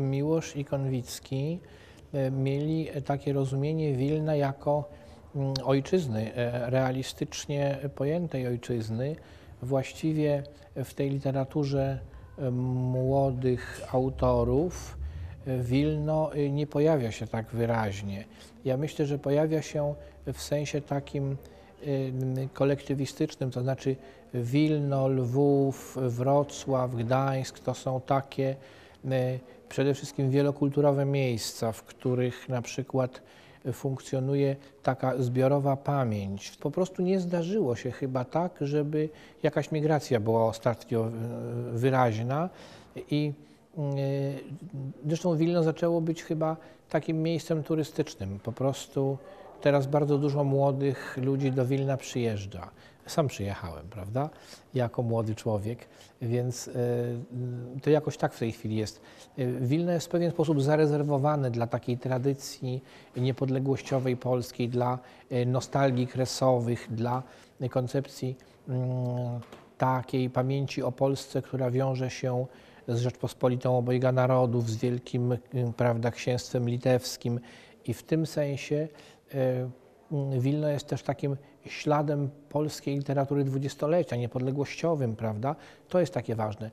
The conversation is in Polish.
Miłosz i Konwicki e, mieli takie rozumienie Wilna jako mm, ojczyzny, e, realistycznie pojętej ojczyzny. Właściwie w tej literaturze e, młodych autorów Wilno nie pojawia się tak wyraźnie. Ja myślę, że pojawia się w sensie takim kolektywistycznym, to znaczy Wilno, Lwów, Wrocław, Gdańsk to są takie przede wszystkim wielokulturowe miejsca, w których na przykład funkcjonuje taka zbiorowa pamięć. Po prostu nie zdarzyło się chyba tak, żeby jakaś migracja była ostatnio e, wyraźna i e, zresztą Wilno zaczęło być chyba takim miejscem turystycznym. Po prostu teraz bardzo dużo młodych ludzi do Wilna przyjeżdża. Sam przyjechałem, prawda, jako młody człowiek, więc e, to jakoś tak w tej chwili jest. E, Wilno jest w pewien sposób zarezerwowane dla takiej tradycji niepodległościowej polskiej, dla e, nostalgii kresowych, dla koncepcji mm, takiej pamięci o Polsce, która wiąże się z Rzeczpospolitą obojga narodów, z wielkim mm, prawda, księstwem litewskim i w tym sensie mm, Wilno jest też takim śladem polskiej literatury dwudziestolecia, niepodległościowym, prawda? To jest takie ważne.